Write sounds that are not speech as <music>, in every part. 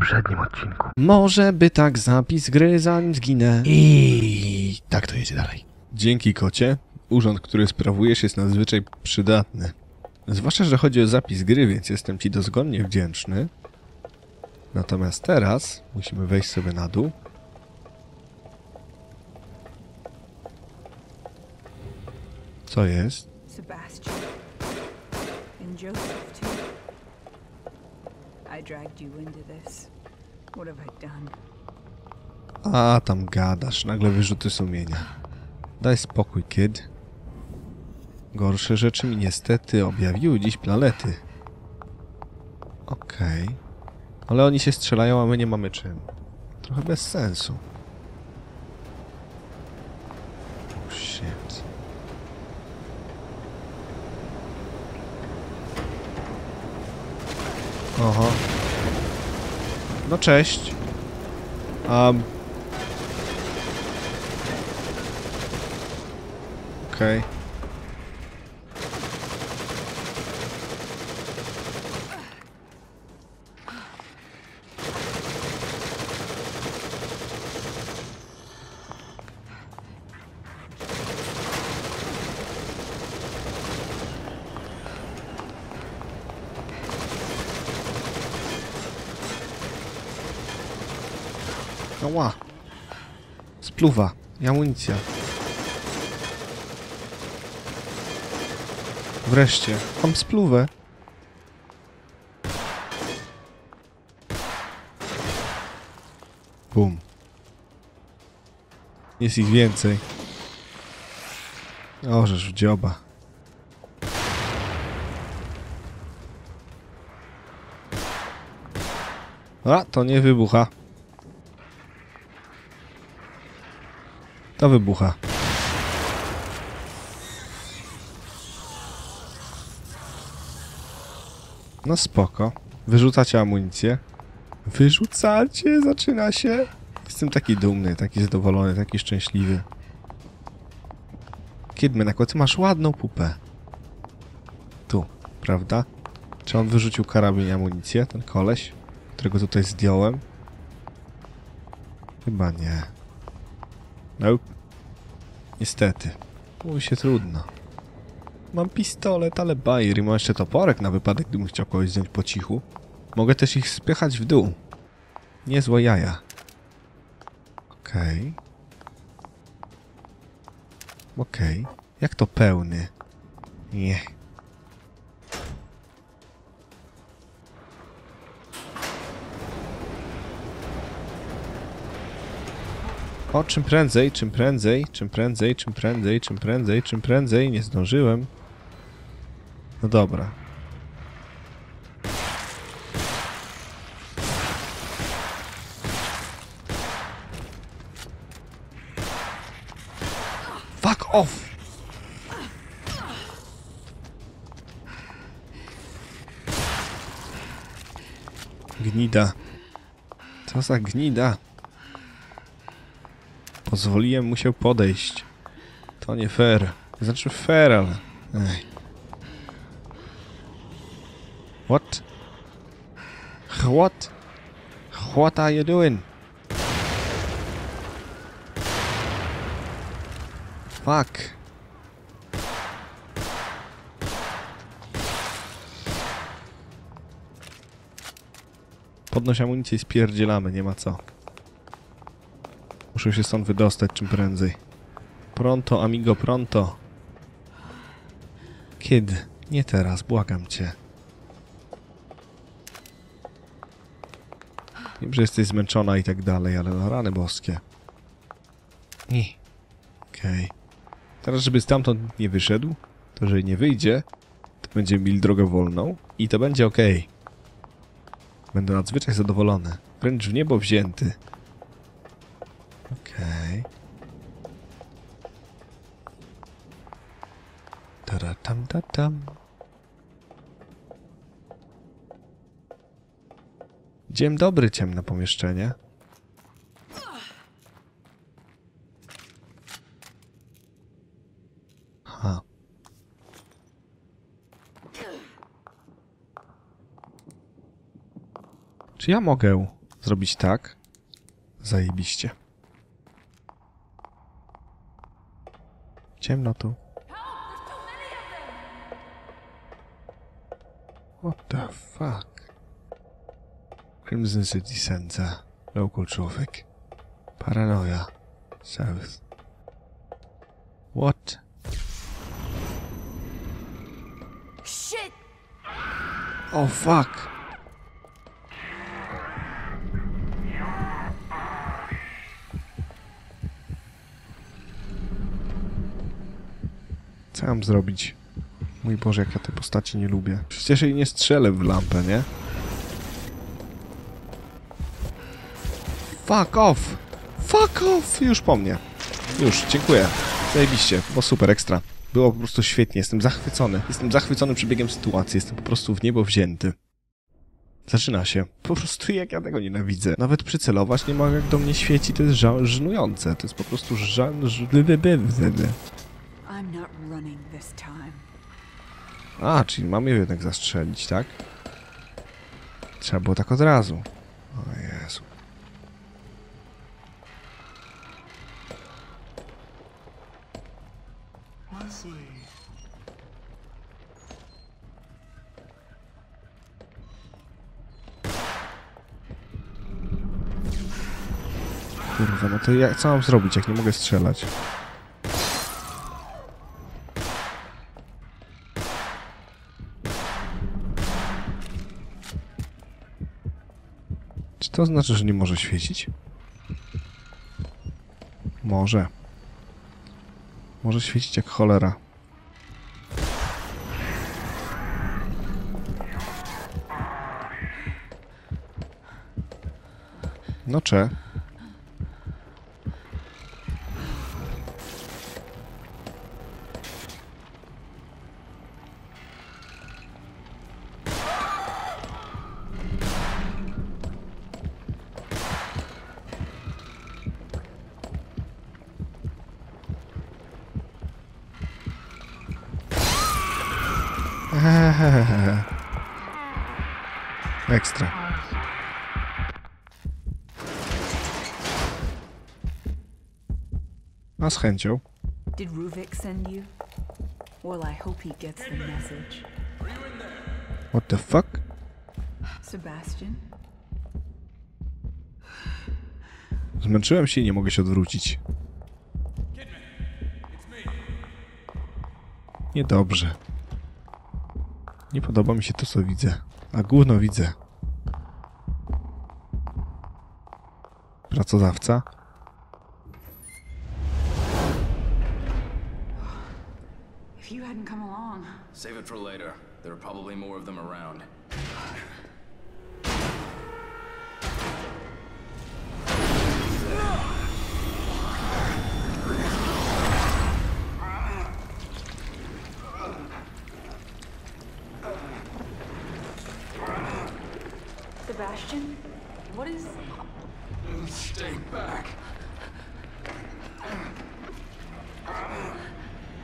poprzednim odcinku. Może by tak zapis gry, zanim zginę. I tak to jedzie dalej. Dzięki kocie, urząd, który sprawujesz jest nadzwyczaj przydatny. Zwłaszcza, że chodzi o zapis gry, więc jestem ci dozgonnie wdzięczny. Natomiast teraz musimy wejść sobie na dół. Co jest? Sebastian. And Joseph. I dragged you into this. What have I done? A, tam gadasz, nagle wyrzuty sumienia. Daj spokój, kid. Gorsze rzeczy mi niestety objawiły dziś planety. Okej. Ale oni się strzelają, a my nie mamy czym. Trochę bez sensu. Oh, shit. Oho. No cześć. Um. Okej. Ała. Spluwa. I amunicja. Wreszcie. Mam spluwę. Bum. Jest ich więcej. Ożeż w dzioba. A, to nie wybucha. To wybucha. No spoko. Wyrzucacie amunicję. Wyrzucacie! Zaczyna się. Jestem taki dumny, taki zadowolony, taki szczęśliwy. Kidman, jako ty masz ładną pupę. Tu, prawda? Czy on wyrzucił karabin i amunicję, ten koleś, którego tutaj zdjąłem? Chyba nie. Nope. Niestety. Mówi się trudno. Mam pistolet, ale bajer i mam jeszcze toporek na wypadek, gdybym chciał kogoś zdjąć po cichu. Mogę też ich spychać w dół. Niezłe jaja. Okej. Okej. Jak to pełny? Nie. O, czym prędzej, czym prędzej, czym prędzej, czym prędzej, czym prędzej, czym prędzej. Nie zdążyłem. No dobra. Fuck off! Gnida. Co za gnida? Pozwoliłem mu się podejść. To nie fair. Znaczy fair, ale... Ej. What? What? What are you doing? Fuck. Podnoś amunicję i spierdzielamy, nie ma co. Muszę się stąd wydostać czym prędzej. Pronto, amigo, pronto. Kiedy? Nie teraz, błagam cię. Wiem, że jesteś zmęczona i tak dalej, ale no rany boskie. Nie. Okej. Teraz, żeby stamtąd nie wyszedł, to jeżeli nie wyjdzie, to będziemy mieli drogę wolną i to będzie ok. Będę nadzwyczaj zadowolony. Wręcz w niebo wzięty. Tam ta tam. Dzień dobry, ciemne pomieszczenie. Ha. Czy ja mogę zrobić tak. Zajebiście. Ciemno tu. What the fuck? Crimson City Center. Local traffic. Paranoia. South. What? Shit! Oh fuck! Co mam zrobić? Mój Boże, jak ja te postaci nie lubię. Przecież jej nie strzelę w lampę, nie? Fuck off! Fuck off! Już po mnie. Już, dziękuję. Zajebiście, bo super, ekstra. Było po prostu świetnie, jestem zachwycony. Jestem zachwycony przebiegiem sytuacji, jestem po prostu w niebo wzięty. Zaczyna się. Po prostu jak ja tego nienawidzę. Nawet przycelować nie mogę, jak do mnie świeci, to jest ża- żenujące. To jest po prostu żal... I'm not running this time. A, czyli mamy ją jednak zastrzelić, tak? Trzeba było tak od razu. O Jezu. Kurwa, no to ja, co mam zrobić, jak nie mogę strzelać? To znaczy, że nie może świecić? Może. Może świecić jak cholera. No cze. Z chęcią. Did Ruvik send you? Well, I hope he gets the message. What the fuck? Sebastian? Zmęczyłem się i nie mogę się odwrócić. Niedobrze. Nie podoba mi się to, co widzę. A gówno widzę. Pracodawca? Sebastian? What is. Stay back.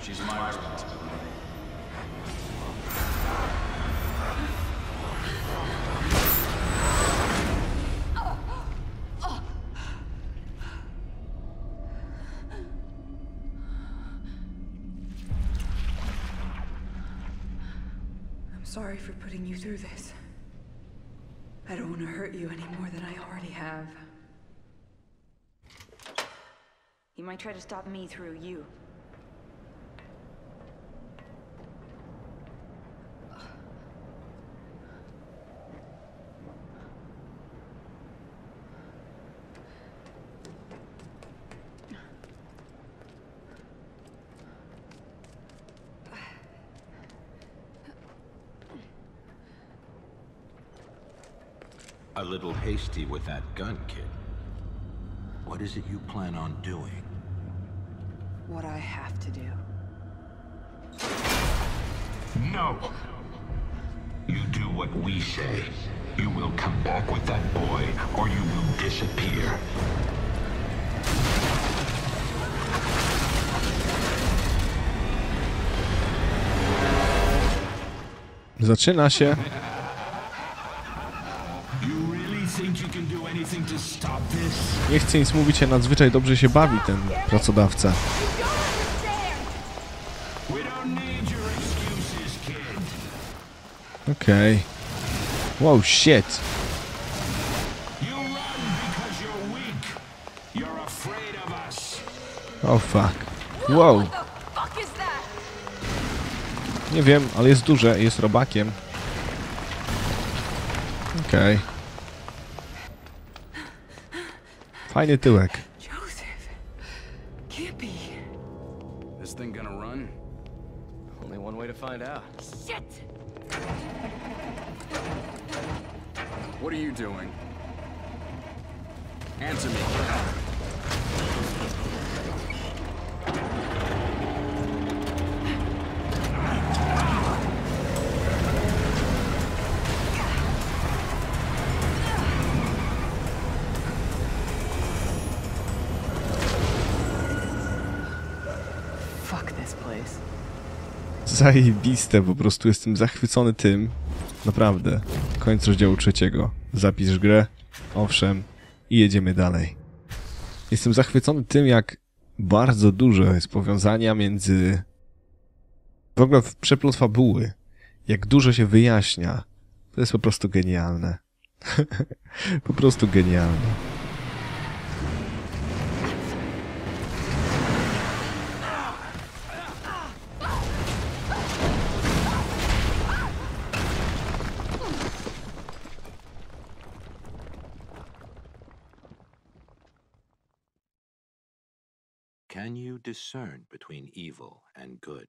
She's my responsibility. I'm sorry for putting you through this. I don't want to hurt you any more than I already have. He might try to stop me through you. A little hasty with that gun, kid. What is it you plan on doing? What I have to do. No. You do what we say. You will come back with that boy, or you will disappear. Zaczyna się. Nie chcę nic mówić, a nadzwyczaj dobrze się bawi ten pracodawca. Okej. Wow, shit. Oh fuck. Wow. Nie wiem, ale jest duże, jest robakiem. Okej. Fajny tyłek. Joseph. Can't be. This thing gonna run? Only one way to find out. Shit! What are you doing? Answer me. Zajebiste, po prostu jestem zachwycony tym. Naprawdę. Koniec rozdziału trzeciego. Zapisz grę. Owszem. I jedziemy dalej. Jestem zachwycony tym, jak bardzo dużo jest powiązania między... W ogóle przeplot fabuły. Jak dużo się wyjaśnia. To jest po prostu genialne. <laughs> po prostu genialne. Can you discern between evil and good?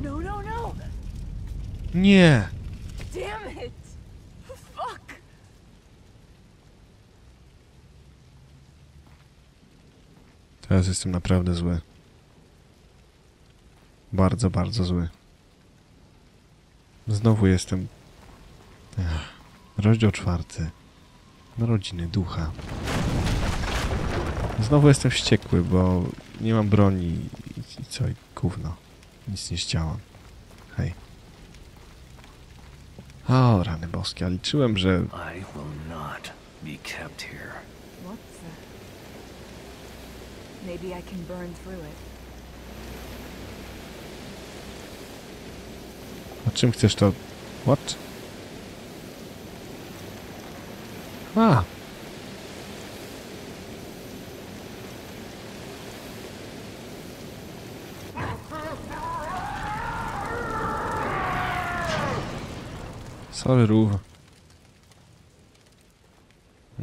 No, no, no! Nie! Damn it! Fuck! Teraz jestem naprawdę zły. Bardzo, bardzo zły. Znowu jestem. Ech. Rozdział czwarty. Narodziny ducha. Znowu jestem wściekły, bo nie mam broni i- i co i gówno. Nic nie zdziałam. Hej. O, rany boskie, a liczyłem, że? Maybe I can burn through it. A czym chcesz to... What? A! Sorry, Rów.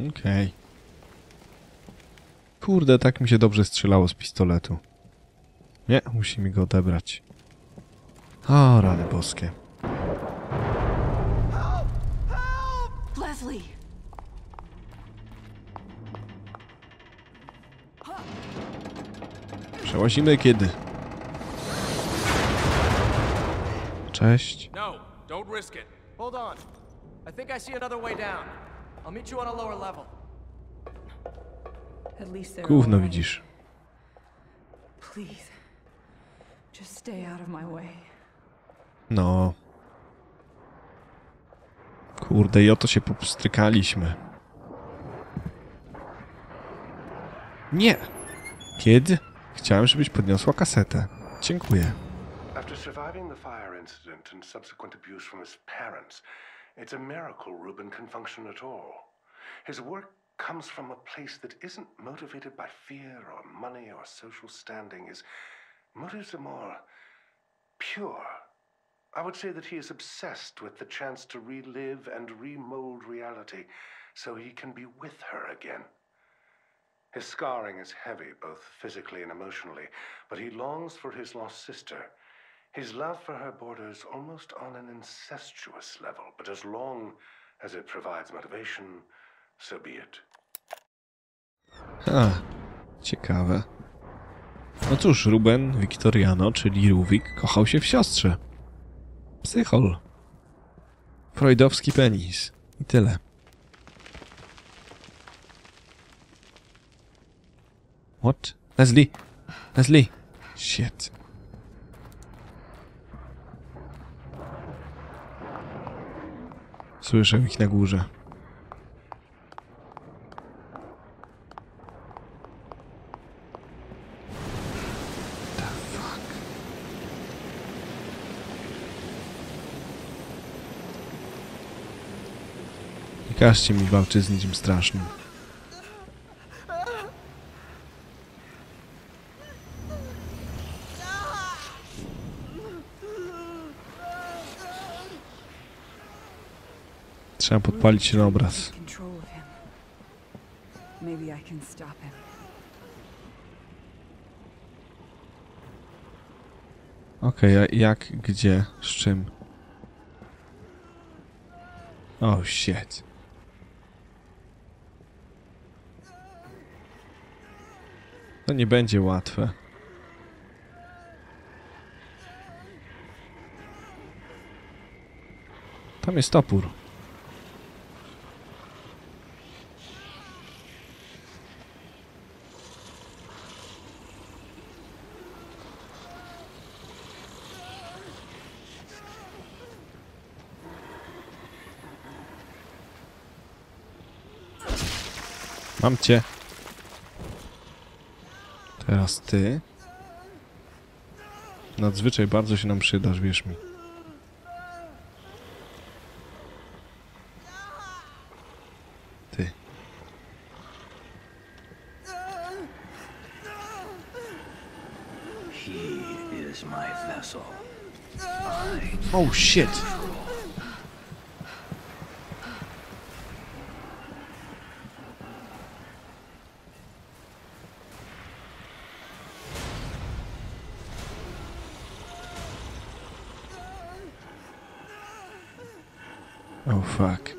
Okej. Kurde, tak mi się dobrze strzelało z pistoletu. Nie, musi mi go odebrać. O, rany boskie. Przełazimy kiedy? Cześć. No, don't risk it. Hold on. I think I see another way down. I'll meet you on a lower level. At least they're Gówno widzisz. Please. Just stay out of my way. No. Kurde, i oto się popstrykaliśmy. Nie! Kiedy? Chciałem, żebyś podniosła kasetę. Dziękuję. After surviving the fire incident and subsequent abuse from his parents, it's a miracle Ruben can function at all. His work comes from a place that isn't motivated by fear or money or social standing. His motives are more pure. I would say that he is obsessed with the chance to relive and remold reality so he can be with her again. His scarring is heavy, both physically and emotionally, but he longs for his lost sister. His love for her borders almost on an incestuous level, but as long as it provides motivation, so be it. A, ciekawe. No cóż, Ruben Victoriano, czyli Ruwik, kochał się w siostrze. Psychol. Freudowski penis. I tyle. What? Leslie! Leslie! Shit. Słyszę ich na górze. Każcie mi walczyć z niczym strasznym. Trzeba podpalić się na obraz. Okej, a jak, gdzie, z czym? Oh shit. To nie będzie łatwe. Tam jest topór. Mam cię. Teraz ty. Nadzwyczaj bardzo się nam przydasz, wierz mi. Ty. Oh shit! Oh fuck.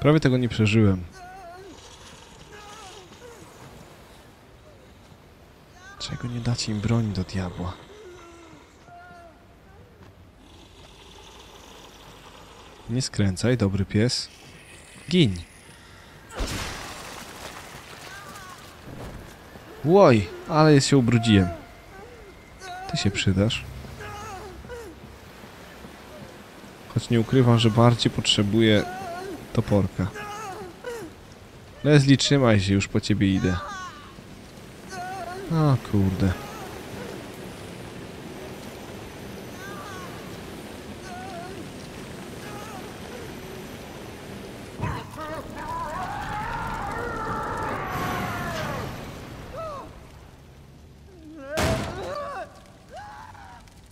Prawie tego nie przeżyłem. Czego nie dacie im broni do diabła? Nie skręcaj, dobry pies. Gin. Łoj, ale się ubrudziłem. Ty się przydasz. Choć nie ukrywam, że bardziej potrzebuję toporka. Leslie, trzymaj się, już po ciebie idę. O kurde.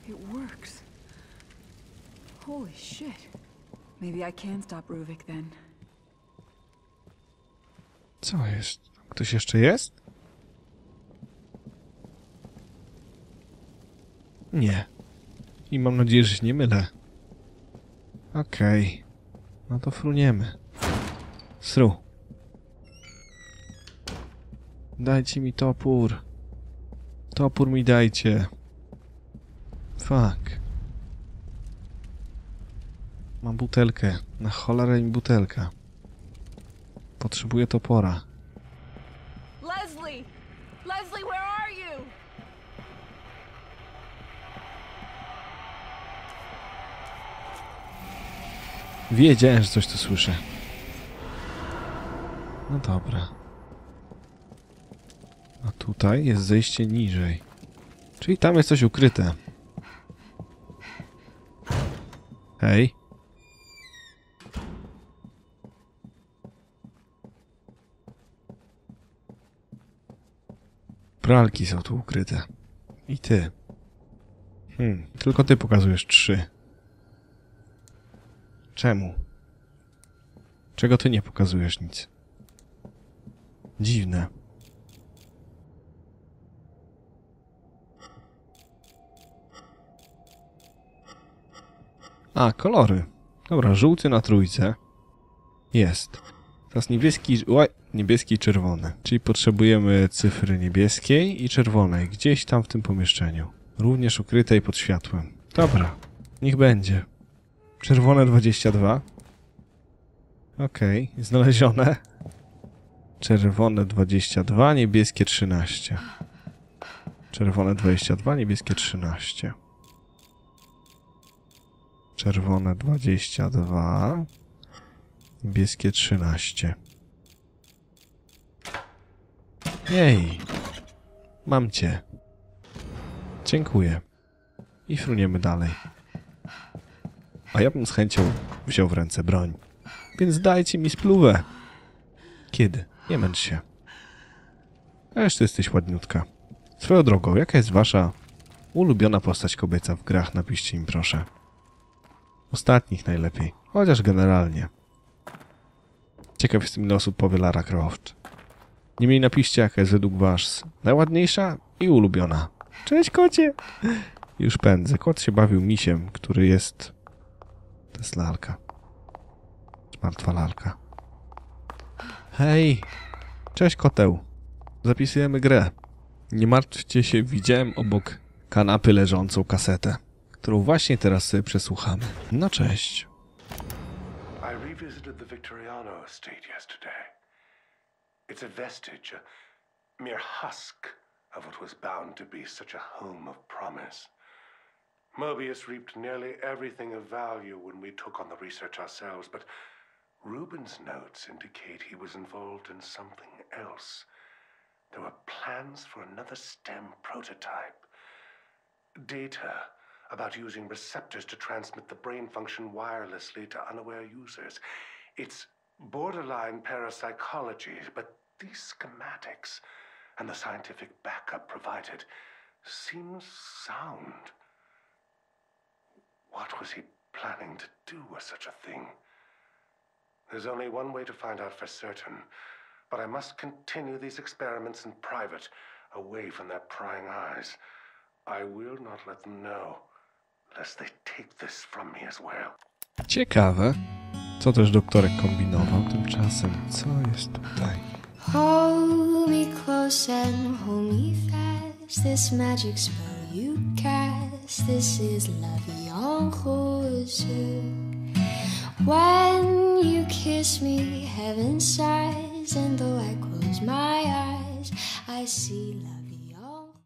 It works. Holy shit. Maybe I can stop Ruvik then. Co jest? Ktoś jeszcze jest? Nie. I mam nadzieję, że się nie mylę. Okej. No to fruniemy. Sru. Dajcie mi topór. Topór mi dajcie. Fuck. Mam butelkę. Na cholerę mi butelka. Potrzebuję topora. Leslie! Leslie, where are you? Wiedziałem, że coś tu słyszę. No dobra. A tutaj jest zejście niżej. Czyli tam jest coś ukryte. Hej. Pralki są tu ukryte. I ty. Hmm, tylko ty pokazujesz trzy. Czemu? Czego ty nie pokazujesz nic? Dziwne. A, kolory. Dobra, żółty na trójce. Jest. Teraz niebieski, oj, niebieski i czerwony. Czyli potrzebujemy cyfry niebieskiej i czerwonej. Gdzieś tam w tym pomieszczeniu. Również ukrytej pod światłem. Dobra, niech będzie. Czerwone 22. Okej, znalezione. Czerwone 22, niebieskie 13. Czerwone 22, niebieskie 13. Czerwone 22, niebieskie 13. Jej, mam cię. Dziękuję. I fruniemy dalej. A ja bym z chęcią wziął w ręce broń. Więc dajcie mi spluwę. Kiedy? Nie męcz się. Ależ ty jesteś ładniutka. Swoją drogą, jaka jest wasza ulubiona postać kobieca w grach? Napiszcie mi proszę. Ostatnich najlepiej, chociaż generalnie. Ciekaw jestem ile osób powie Lara Croft. Niemniej napiszcie jaka jest według was najładniejsza i ulubiona. Cześć kocie! Już pędzę. Kot się bawił misiem, który jest... To jest lalka. Martwa lalka. Hej! Cześć koteł. Zapisujemy grę. Nie martwcie się, widziałem obok kanapy leżącą kasetę, którą właśnie teraz sobie przesłuchamy. No cześć. I revisited the Victoriano estate yesterday. It's a vestige, a mere husk of what was bound to be such a home of promise. Mobius reaped nearly everything of value when we took on the research ourselves, but Rubens' notes indicate he was involved in something else. There were plans for another STEM prototype. Data about using receptors to transmit the brain function wirelessly to unaware users. It's borderline parapsychology, but these schematics and the scientific backup provided seems sound. What was he planning to do with such a thing? There's only one way to find out for certain, but I must continue these experiments in private, away from their prying eyes. I will not let them know, lest they take this from me as well. Ciekawe. Co też doktorek kombinował tymczasem? Co jest tutaj? Hold me close and hold me fast. This magic spell you cast. This is la vie en rose. When you kiss me, heaven sighs, and though I close my eyes, I see love.